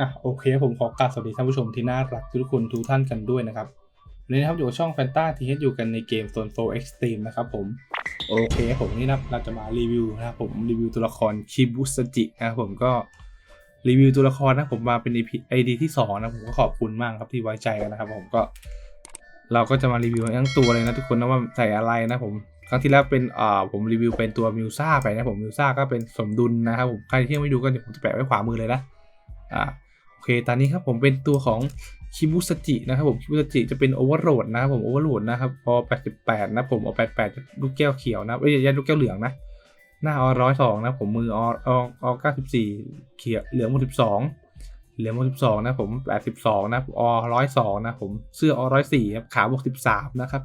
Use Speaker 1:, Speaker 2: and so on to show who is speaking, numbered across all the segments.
Speaker 1: อะโอเค ผมขอกราบสวัสดีท่านผู้ชมที่น่ารักทุกคนทุกท่านกันด้วยนะครับวันนี้นะครับอยู่ช่องแฟนตาทีเอยู่กันในเกมโซนโฟเอ็กซ์ตรีมนะครับผมโอเคผมนี่นะเราจะมารีวิวนะครับผมรีวิวตัวละครชิบุสจินะครับผมก็รีวิวตัวละครนะผมมาเป็นไอดีที่สองนะผมก็ขอบคุณมากครับที่ไว้ใจกันนะครับผมก็เราก็จะมารีวิวทั้งตัวเลยนะทุกคนนะว่าใส่อะไรนะผมครั้งที่แล้วเป็นอ่าผมรีวิวเป็นตัวมิวซ่าไปนะผมมิวซ่าก็เป็นสมดุลนะครับผมใครที่ยังไม่ดูก็เดี๋ยวผมจะแปะไว้ขวามือเลยนะอ่า โอเคตอนนี้ครับผมเป็นตัวของคิบุสจินะครับผมคิบุสจิจะเป็นโอเวอร์โหลดนะครับผมโอเวอร์โหลดนะครับพอ 88 นะผมเอา88 ลูกแก้วเขียวนะเอ้ยยันลูกแก้วเหลืองนะ หน้าอร้อยสองนะผมมืออออเก้าสิบสี่เขียวเหลืองหมดสิบสองเหลืองหมดสิบสองนะผมแปดสิบสองนะอร้อยสองนะผมเสื้ออร้อยสี่ครับขาบวกสิบสามนะครับ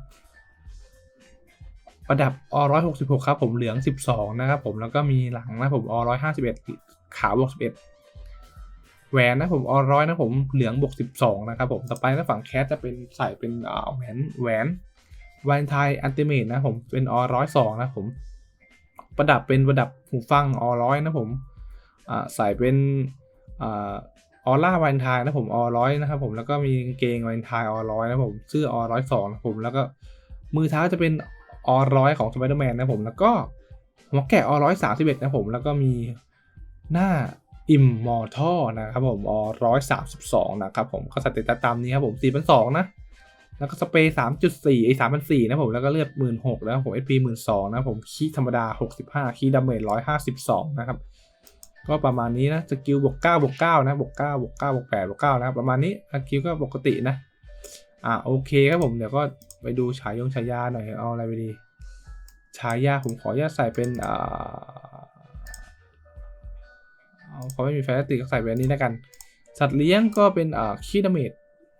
Speaker 1: ประดับอร้อยหกสิบหกครับผมเหลืองสิบสองนะครับผมแล้วก็มีหลังนะผมอร้อยห้าสิบเอ็ดขาบวกสิบเอ็ด แหวนนะผมออร้อยนะผมเหลืองบวกสิบสองนะครับผมต่อไปนะฝั่งแคสจะเป็นใส่เป็นแหวนแหวนวานไทอันติเมตนะผมเป็นออร้อยสองนะผม ประดับเป็นประดับหูฟังออร้อยนะผมใส่เป็นออร่าวันทายนะผมออร้อยนะครับผมแล้วก็มีเกงวันทายออร้อยนะผมเสื้ออร้อยสองนะผมแล้วก็มือเท้าจะเป็นออร้อยของสไปเดอร์แมนนะผมแล้วก็หัวแกะออร้อยสามสิบเอ็ดนะผมแล้วก็มีหน้า อิมมอร์ทัลนะครับผมอร้อยสามสิบสองนะครับผมก็สเตตัสตามนี้ครับผมสี่พันสองนะ แล้วก็สเปรย์สามจุดสี่ไอ้สามพันสี่นะผม แล้วก็เลือดหมื่นหกแล้วผมเอพีหมื่นสองนะผมคีธรรมดาหกสิบห้าคีดาเมจร้อยห้าสิบสองนะครับ ก็ประมาณนี้นะ สกิลบวกเก้าบวกเก้านะ บวกเก้าบวกเก้าบวกแปดบวกเก้านะครับ ประมาณนี้ สกิลก็ปกตินะ อ่าโอเคครับผม เดี๋ยวก็ไปดูฉายงฉายาหน่อย เอาอะไรไปดี ฉายาผมขออนุญาตใส่เป็นอ่า เอาพอไม่มีแฟนติก็ใส่เป็นอันนี้แล้วกัน สัตว์เลี้ยงก็เป็นอ่าคีดาเมจ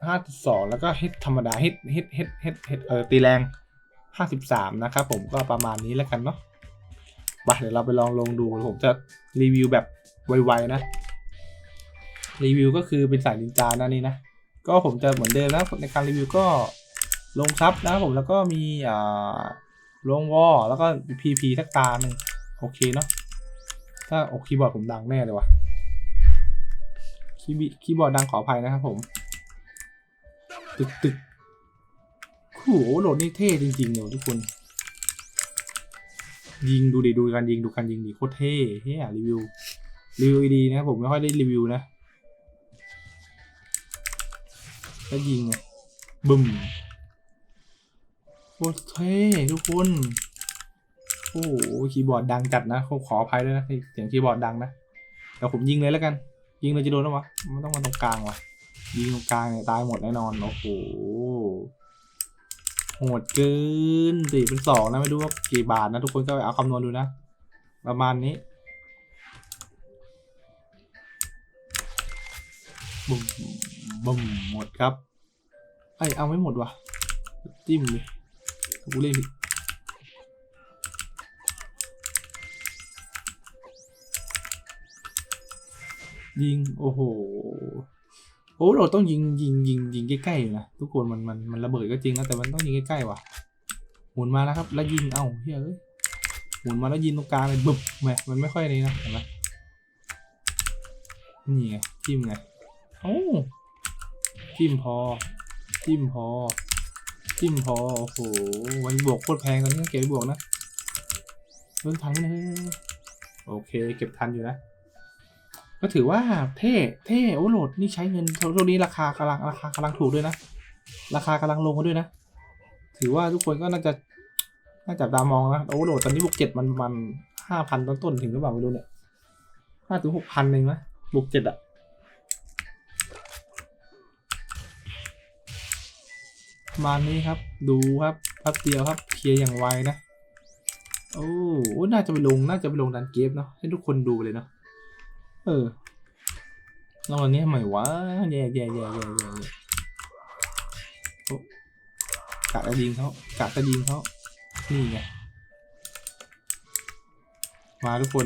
Speaker 1: ห้าจุดสองแล้วก็เฮดธรรมดาเฮดเฮดเฮดเฮดเฮดเออตีแรงห้าสิบามนะครับผมก็ประมาณนี้แล้วกันเนาะไปเดี๋ยวเราไปลองลงดูผมจะรีวิวแบบไวๆนะ รีวิวก็คือเป็นสายนินจานะนี่นะ ก็ผมจะเหมือนเดิมนะในการรีวิวก็ลงซับนะผมแล้วก็มีอ่าลงวอแล้วก็พีพีสักตาหนึ่งโอเคเนาะ ถ้าโอ้คีย์บอร์ดผมดังแน่เลยวะคีย์บีคีย์บอร์ดดังขออภัยนะครับผม ตึกตึกโอ้โหโหลดนี่เท่จริงๆเนี่ยทุกคน ยิงดูดิดูการยิงดูการยิงดิโคตรเท่เฮียรีวิวรีวิวดีนะผมไม่ค่อยได้รีวิวนะแล้วยิงไงบึ้มโคตรเท่ทุกคน โอ้โหคีย์บอร์ดดังจัดนะขอขออภัยด้วยนะเสียงคีย์บอร์ดดังนะเดี๋ยวผมยิงเลยแล้วกัน ยิงเลยจะโดนหรอวะไม่ต้องมาตรงกลางวะยิงตรงกลางเนี่ยตายหมดแน่นอนโอ้โหโหดเกินสี่เป็นสองนะไม่รู้ว่ากี่บาทนะทุกคนก็ไปเอาคำนวณดูนะ ประมาณนี้บุ้มบุ้มหมดครับไอเอาไม่หมดวะจิ้มเลยกูเล่น ยิงโอ้โหโอ้เราต้องยิงยิงยิงยิงใกล้ๆนะทุกคนมันมันมันระเบิดก็จริงนะแต่มันต้องยิงใกล้ๆว่ะหมุนมาแล้วครับ แล้วยิงเอ้าเฮ้ยหมุนมาแล้วยิงตรงกลางเลยบึบแหมมันไม่ค่อยนี่นะเห็นไหมนี่ไงจิ้มไงโอ้จิ้มพอ จิ้มพอ จิ้มพอโอ้โหวันบวกโคตรแพงตอนนี้เก็บบวกนะเรื่งทันไหมนะโอเค เก็บทันอยู่นะ ก็ถือว่าเท่เท่โอ้โหลดนี่ใช้เงินเท่านี้ราคากำลังราคากำลังถูกด้วยนะ ราคากำลังลงมาด้วยนะ ถือว่าทุกคนก็น่าจะน่าจับตามองนะโอ้โหลดตอนนี้บวกเจ็ดมันมันห้าพันต้นต้นถึงหรือเปล่าไม่รู้เนี่ยห้าถึงหกพันเองนะบวกเจ็ดอะมาณนี้ครับ ดูครับแป๊บเดียวครับ เคลียร์อย่างไวนะ โอ้โหน่าจะไปลง น่าจะไปลงดันเกฟเนาะ ให้ทุกคนดูไปเลยเนาะ เออแล้ววันนี้ทำไมวะแย่แย่แย่แย่แย่แย่โอ๊ะกะจะยิงเขากะจะยิงเขานี่ไง มาทุกคน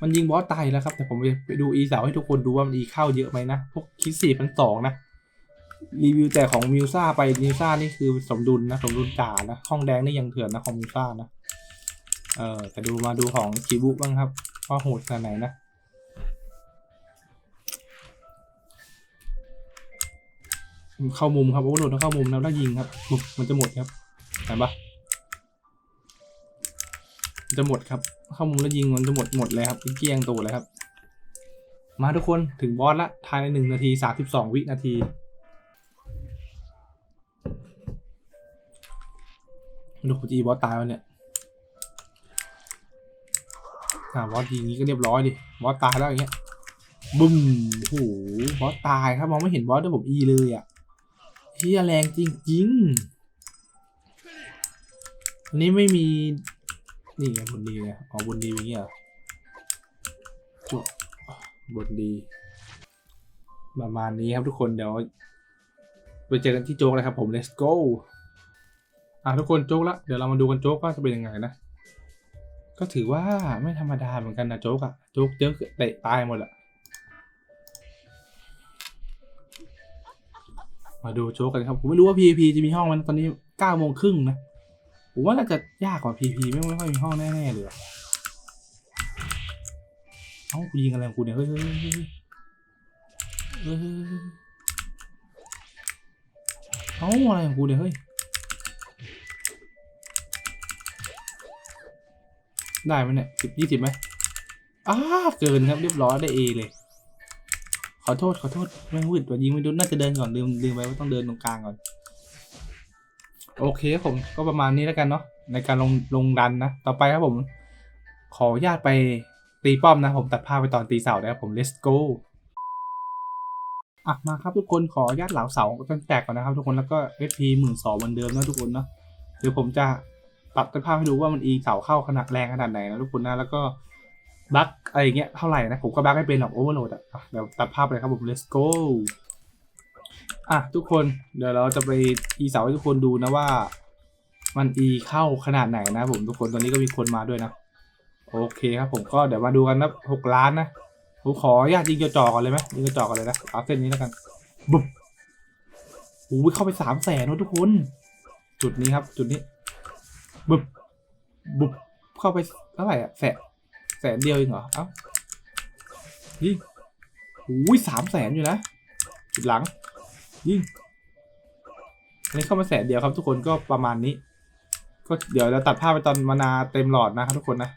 Speaker 1: มันยิงบอสตายแล้วครับ แต่ผมไปดูอีสาวให้ทุกคนดูว่ามันอีเข้าเยอะไหมนะ พวกคิดสี่พันสองนะ รีวิวแต่ของมิวซ่าไปมิวซ่านี่คือสมดุลนะ สมดุลจ่านะ ห้องแดงนี่ยังเถื่อนนะของมิวซ่านะ เออแต่ดูมาดูของคีบุบ้างครับ ว่าโหดขนาดไหนนะเข้ามุมครับโอ้โหลดต้อเข้ามุมนะแล้วยิงครับมมันจะหมดครับเห็นปะจะหมดครับ เข้ามุมแล้วยิงมันจะหมดหมดเลยครับเกลี้ยงตัวเลยครับ มาทุกคนถึงบอสละทายในหนึ่งนาทีสามสิบสองวินาทีดูจีบอสตายแล้วเนี่ย อ่าบอสยิงนี้ก็เรียบร้อยดิบอสตายแล้วอย่างเงี้ยบึ้มโอ้โหบอสตายครับมองไม่เห็นบอสด้วยผมอีเลยอะเฮียแรงจริงๆอันนี้ไม่มีนี่ไงบนดีไงอ๋อบนดีอย่างเงี้ยเหรอจบบนดี ประมาณนี้ครับทุกคนเดี๋ยวไปเจอกันที่โจ๊กเลยครับผม let's go อะทุกคนโจ๊กละเดี๋ยวเรามาดูกันโจ๊กว่าจะเป็นยังไงนะ ก็ถือว่าไม่ธรรมดาเหมือนกันนะโจ๊กอะโจ๊กเจอเตะตายหมดอะมาดูโจ๊กกันครับ ผมไม่รู้ว่า PVP จะมีห้องมันตอนนี้เก้าโมงครึ่งนะ ผมว่าน่าจะยากกว่า PVP ไม่ไม่ค่อยมีห้องแน่ๆเลยเอ้ากูยิงอะไรของกูเนี่ยเฮ้ยเฮ้ยเฮ้ยเฮ้ยเฮ้ยเอ้าอะไรของกูเนี่ยเฮ้ย ได้ไหมเนี่ยสิบยี่สิบไหมอ้าเกินครับเรียบร้อยได้เอเลย ขอโทษขอโทษแม่งวืดว่ายิงไม่โดนน่าจะเดินก่อนลืมลืมไปว่าต้องเดินตรงกลางก่อน โอเคครับผมก็ประมาณนี้แล้วกันเนาะในการลงลงดันนะ ต่อไปครับผม ขอญาตไปตีป้อมนะ ผมตัดภาพไปตอนตีเสานะครับผม let's go อะมาครับทุกคนขอญาตเหลาเสาจนแตกก่อนนะครับทุกคนแล้วก็ SP หมื่นสองเหมือนเดิมนะทุกคนเนาะเดี๋ยวผมจะ ปรับภาพให้ดูว่ามันอีเสาเข้าขนาดแรงขนาดไหนนะทุกคนนะแล้วก็บั๊กอะไรเงี้ยเท่าไหร่นะ ผมก็บั๊กไม่เป็นหรอกโอเวอร์โหลดอะอะเดี๋ยวตัดภาพเลยครับผม let's go อะทุกคนเดี๋ยวเราจะไปอีเสาให้ทุกคนดูนะว่า มันอีเข้าขนาดไหนนะผมทุกคนตอนนี้ก็มีคนมาด้วยนะ โอเคครับผมก็เดี๋ยวมาดูกันนะหกล้านนะผมขออนุญาตยิงกระจอกก่อนเลยไหมยิงกระจอกก่อนเลยนะเอาเส้นนี้แล้วกันบุ๊บโอ้ยเข้าไปสามแสนนะทุกคน จุดนี้ครับ จุดนี้ บุบบุบเข้าไปเท่าไหร่อะแสนแสนเดียวเองเหรอ เอ้ายิงอุ้ยสามแสนอยู่นะจุดหลัง ยิงอันนี้เข้ามาแสนเดียวครับทุกคนก็ประมาณนี้ ก็เดี๋ยวเราตัดภาพไปตอนมานาเต็มหลอดนะครับทุกคนนะ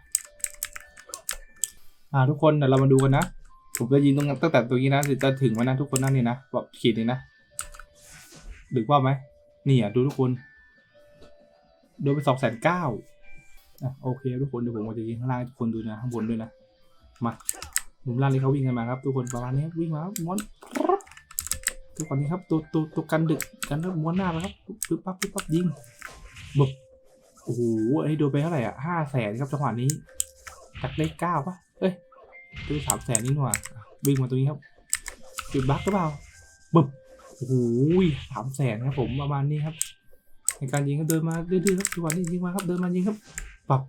Speaker 1: อ่าทุกคนเดี๋ยวเรามาดูกันนะผมจะยิงตรงนั้นตั้งแต่ตรงนี้นะจะถึงวันนะทุกคนนั่นนี่นะบอกขีดนี้นะดึกว่าไหมนี่อะดูทุกคน โดนไปสองแสนเก้าอะโอเคทุกคนเดี๋ยวผมจะยิงข้างล่างทุกคนดูนะข้างบนด้วยนะ มามุมล่างนี้เขาวิ่งกันมาครับ ทุกคนประมาณนี้วิ่งมาครับม้วนทุกคนนี้ครับตัวตัวตัวกันดึกกันแล้วม้วนหน้าไปครับปึ๊บปั๊บปึ๊บปั๊บยิงบึบโอ้โหไอ้โดนไปเท่าไหร่อะห้าแสนครับจังหวะนี้จากเลขเก้าปะเอ้ยตัวสามแสนนี่หว่าอะวิ่งมาตรงนี้ครับจุดบั๊กหรือเปล่าบึบโอ้โหสามแสนครับผมประมาณนี้ครับ ในการยิงก็เดินมาดื้อๆครับจังหวะนี้ยิงมาครับเดินมายิงครับ ปรับ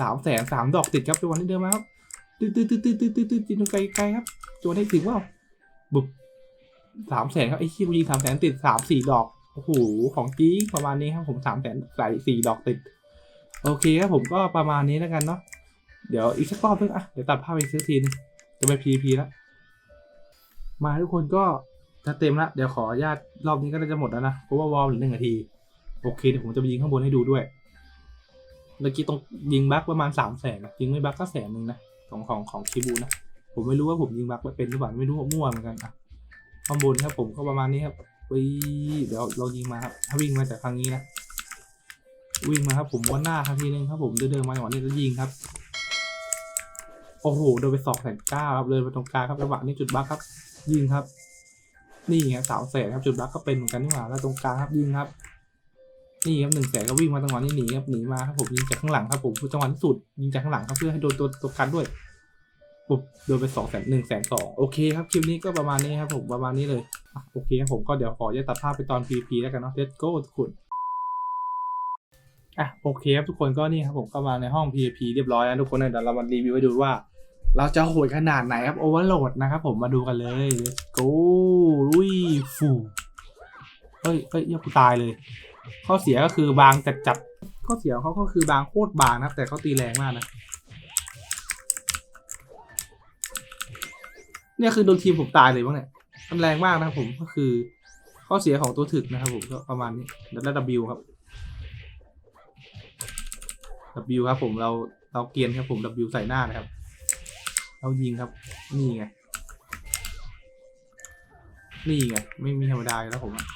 Speaker 1: สามแสนสามดอกติดครับจังหวะนี้เดินมาครับตื้อตื้อตื้อตื้อตื้อตื้อตื้อยิงไกลไกลครับจนให้ถึงว่าบุบสามแสนครับไอ้ขี้ยิงสามแสนติดสามสี่ดอกโอ้โหของจริงประมาณนี้ครับผมสามแสนใส่สี่ดอกติด โอเคครับผมก็ประมาณนี้แล้วกันเนาะเดี๋ยวอีกสักรอบนึงอะเดี๋ยวตัดภาพอีกสักทีนึงจะไป PVP แล้วมาทุกคนก็จะเต็มละเดี๋ยวขออนุญาตรอบนี้ก็จะหมดแล้วนะเพราะว่าวอลเหลือหนึ่งนาที โอเคเดี๋ยวผมจะไปยิงข้างบนให้ดูด้วยเมื่อกี้ตรงยิงบั๊กประมาณสามแสนนะยิงไม่บั๊กก็แสนหนึ่งนะของของของคิบูนะผมไม่รู้ว่าผมยิงบั๊กเป็นหรือเปล่าไม่รู้มั่วเหมือนกันอะข้างบนครับผมก็ประมาณนี้ครับวีเดี๋ยวเรายิงมาครับถ้าวิ่งมาจากทางนี้นะวิ่งมาครับผมวนหน้าครั้งทีนึงครับผมเดินๆมาจังหวะนี้แล้วยิงครับโอ้โหโดนไปสองแสนเก้าครับเลยไปตรงกลางครับจังหวะนี้จุดบั๊กครับ ยิงครับ นี่ครับสามแสนครับจุดบั๊กก็เป็นเหมือนกันนี่หว่าแล้วตรงกลางครับยิงครับ นี่ครับหนึ่งแสนก็วิ่งมาจังหวะนี้หนีครับหนีมาครับผมยิงจากข้างหลังครับผมจังหวะที่สุดยิงจากข้างหลังครับเพื่อให้โดนตัวตัวกันด้วยปุ๊บโดนไปสองแสนหนึ่งแสนสองโอเคครับคลิปนี้ก็ประมาณนี้ครับผมประมาณนี้เลยอโอเคครับผมก็เดี๋ยวขอจะตัดภาพไปตอน PVP แล้วกันเนาะ Let's go ทุกคนอะโอเคครับทุกคนก็นี่ครับผมก็มาในห้อง PVP เรียบร้อยแล้วทุกคนเดี๋ยวเรามารีวิวให้ดูว่า เราจะโหดขนาดไหนครับ Overload นะครับผมมาดูกันเลย Let's go ลุยฟูเฮ้ยเฮ้ยยังกูตายเลย ข้อเสียก็คือบางจัดจัดข้อเสียของเขาก็คือบางโคตรบางนะแต่เขาตีแรงมากนะเนี่ยคือโดนทีมผมตายเลยบ้างเนี่ยมันแรงมากนะครับผมก็คือข้อเสียของตัวถึกนะครับผมก็ประมาณนี้แล้วแล้ว W ครับ W ครับผมเราเราเกียนครับผม W ใส่หน้านะครับ เรายิงครับนี่ไงนี่ไงไม่มีธรรมดาแล้วผมอะ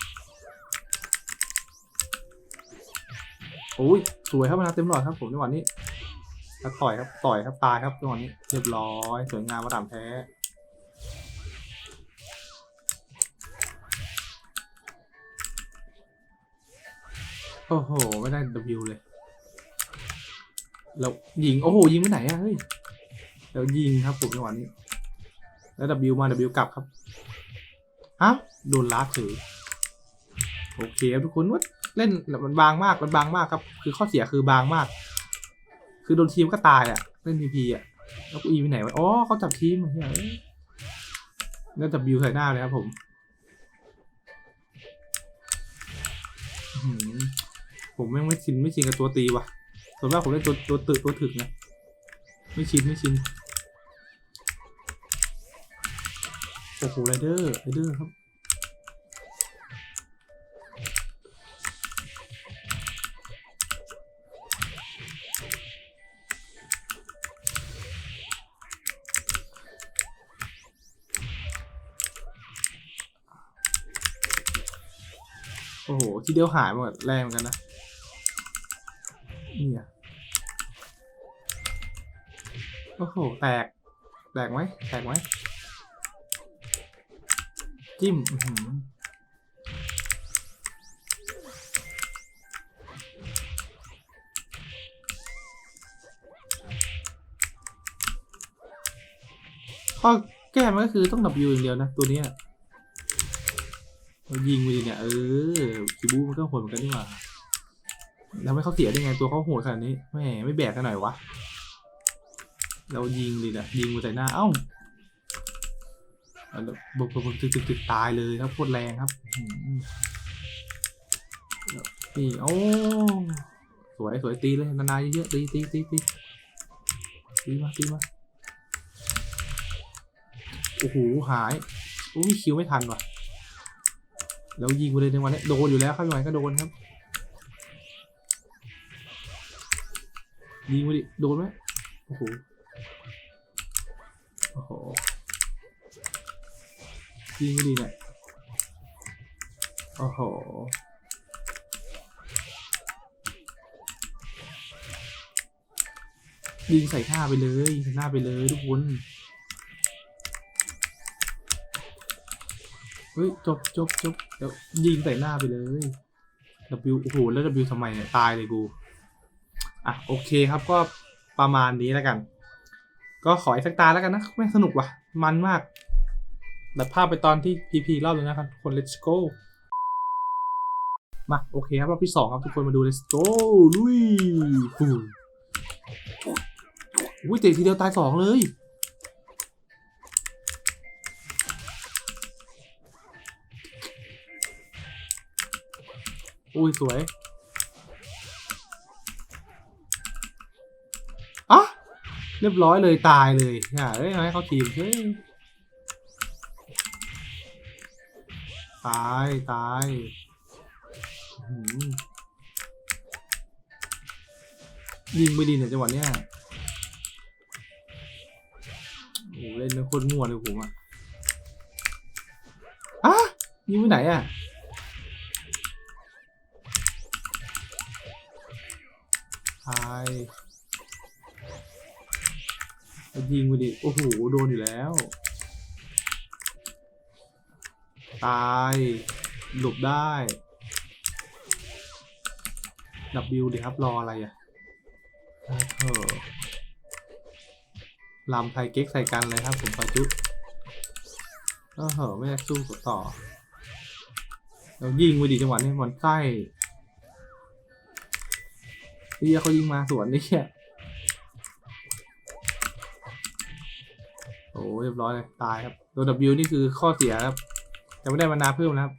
Speaker 1: โอ้ยสวยครับมาเต็มหลอดครับผมจังหวะนี้แล้วต่อยครับต่อยครับตายครับจังหวะนี้เรียบร้อยสวยงามมาดามแท้โอ้โหไม่ได้ W เลยแล้วยิงโอ้โหยิงไปไหนอะเฮ้ยแล้วยิงครับผมจังหวะนี้ แล้ว W มา W กลับครับอ้าวโดนลาถือโอเคครับทุกคนว่า เล่นแบบมันบางมากมันบางมากครับ คือข้อเสียคือบางมาก คือโดนทีมก็ตายอะเล่นพีพีอะแล้วกูอีไปไหนวะอ๋อเขาจับทีมมาเฮ้ยแล้ว W ใส่หน้าเลยครับผมผมแม่งไม่ชินไม่ชินกับตัวตีว่ะส่วนมากผมเล่นตัวตัวตึกตัวถึกนะไม่ชินไม่ชินโอ้โหไรเดอร์ไรเดอร์ครับ โอ้โหทีเดียวหายหมดแรงเหมือนกันนะนี่อะโอ้โห แตก แตกไหมแตกไหมจิ้มอืข้อแก้มันก็คือต้อง W อย่างเดียวนะ ตัวนี้ เรายิงไปดิเนี่ยเออคิบูมันก็โหดเหมือนกันนี่หว่าแล้วไม่เขาเสียได้ไงตัวเขาโหดขนาดนี้แม่ไม่แบกกันหน่อยวะเรายิงดิเนี่ยยิงมาใส่หน้าเอ้าแล้วบุกบุกบุกตึกตึกตึกตายเลยครับโคตรแรงครับนี่โอ้สวยสวยตีเลยนานาเยอะๆตีตีตีตีตีมาตีมาโอ้โหหายอุ้ยคิวไม่ทันว่ะ แล้วยิงไปเลยในวันนี้โดนอยู่แล้วครับยังไงก็โดนครับยิงไปดิโดนไหมโอ้โหโอ้โหยิงไปดิเนี่ยโอ้โหยิงใส่หน้าไปเลยยิงใส่หน้าไปเลยทุกคน เฮ้ยจบจบจบเดี๋ยวยิงใส่หน้าไปเลย W โอ้โหแล้ว W ทำไมเนี่ยตายเลยกู อะโอเคครับก็ประมาณนี้แล้วกัน ก็ขออีกสักตาแล้วกันนะแม่งสนุกว่ะ มันมากแบบภาพไปตอนที่ PP รอบนึงนะครับคน let's go มาโอเคครับรอบที่สองครับทุกคนมาดู let's go ลุยฟูอุ้ยเตะทีเดียวตายสองเลย อุ้ยสวยอะเรียบร้อยเลยตายเลยอ่าเอ้ยให้เขาทีมเฮ้ยตายตายยิงไปดีเนี่ยจังหวะเนี้ยโอ้โหเล่นเป็นโคตรมั่วเลยผมอะอะยิงไปไหนอะ ตายแล้วยิงไปดิ โอ้โห โดนอยู่แล้ว ตาย หลบได้ดับบิวดิครับ รออะไรอะเออลำไทยเก๊กใส่กันเลยครับผมปาจุเออเหอไม่ได้สู้ต่อแล้วยิงไปดิจังหวะนี้มันไส้ เฮียเขายิงมาสวนนี่แค่โอ้เรียบร้อยเลยตายครับตัว W นี่คือข้อเสียครับแต่ไม่ได้มานาเพิ่มนะครับ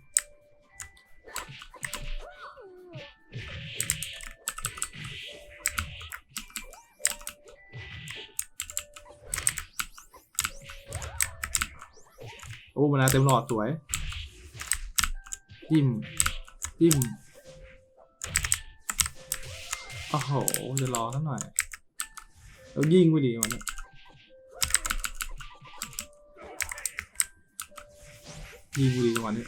Speaker 1: โอ้มานาเต็มหลอดสวยจิ้มจิ้ม อ้โห จะรอสักหน่อยแล้วยิงไปดีมันยยิงไปดีจังหวะนี้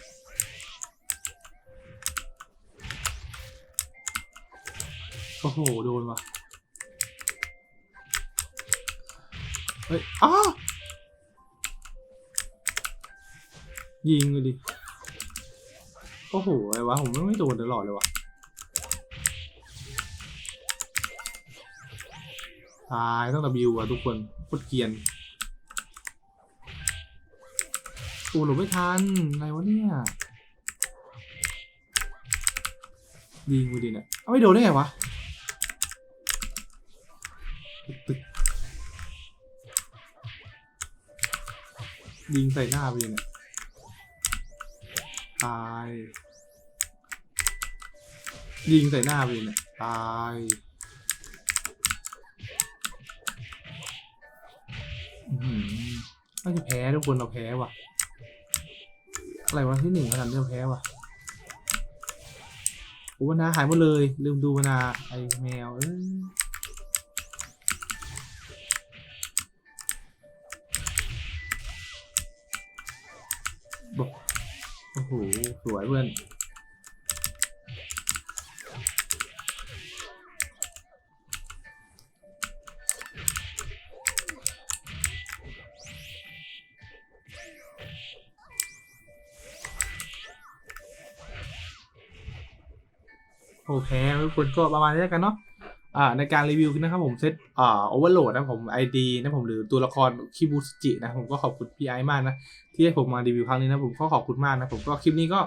Speaker 1: โอ้โห โดนว่ะ เฮ้ย อ้ายิงเลยดิ โอ้โห อะไรวะ ผมไม่โดนตลอดเลยวะ ตายต้อง W อะทุกคนโคตรเกียนโอ้หนูไม่ทันอะไรวะเนี่ยยิงกูดิเนี่ยเอาไม่โดนได้ไงวะตึกยิงใส่หน้าไปเนี่ยตาย ยิงใส่หน้าไปเลยเนี่ยตายอือหือ น่าจะแพ้ทุกคนเราแพ้ว่ะ อะไรวะที่หนึ่งขนาดนี้เราแพ้ว่ะอ้วนาหายหมดเลย ลืมดูวนาไอแมวเอ้ยบอกโอ้โห สวยเพื่อน แพ้ทุกคนก็ประมาณนี้แล้วกันเนาะอ่าในการรีวิวนะครับผมเซตอ่าโอเวอร์โหลดนะผมไอดีนะผมหรือตัวละครคิบูสจินะผมก็ขอบคุณพี่ไอมากนะที่ให้ผมมารีวิวครั้งนี้นะผมก็ขอบคุณมากนะผมก็คลิปนี้ก็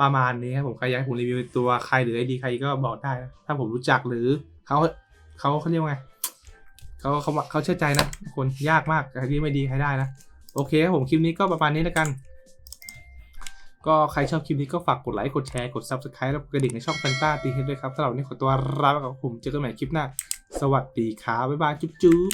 Speaker 1: ประมาณนี้ครับผมใครอยากให้ผมรีวิวตัวใครหรือไอดีใครก็บอกได้นะถ้าผมรู้จักหรือเขาเขาเขาเรียกว่าไงเขาเขาเขาเชื่อใจนะคนยากมากใครที่ไม่ดีใครได้นะโอเคครับผมคลิปนี้ก็ประมาณนี้แล้วกัน ก็ใครชอบคลิปนี้ก็ฝากกดไลค์ กดแชร์ กด Subscribe แล้วกดกระดิ่งในช่องแฟนตาตีเฮดด้วยครับสำหรับวันนี้ขอตัวลาไปกับผมเจอกันใหม่คลิปหน้า สวัสดีครับบ๊ายบายจุ๊บ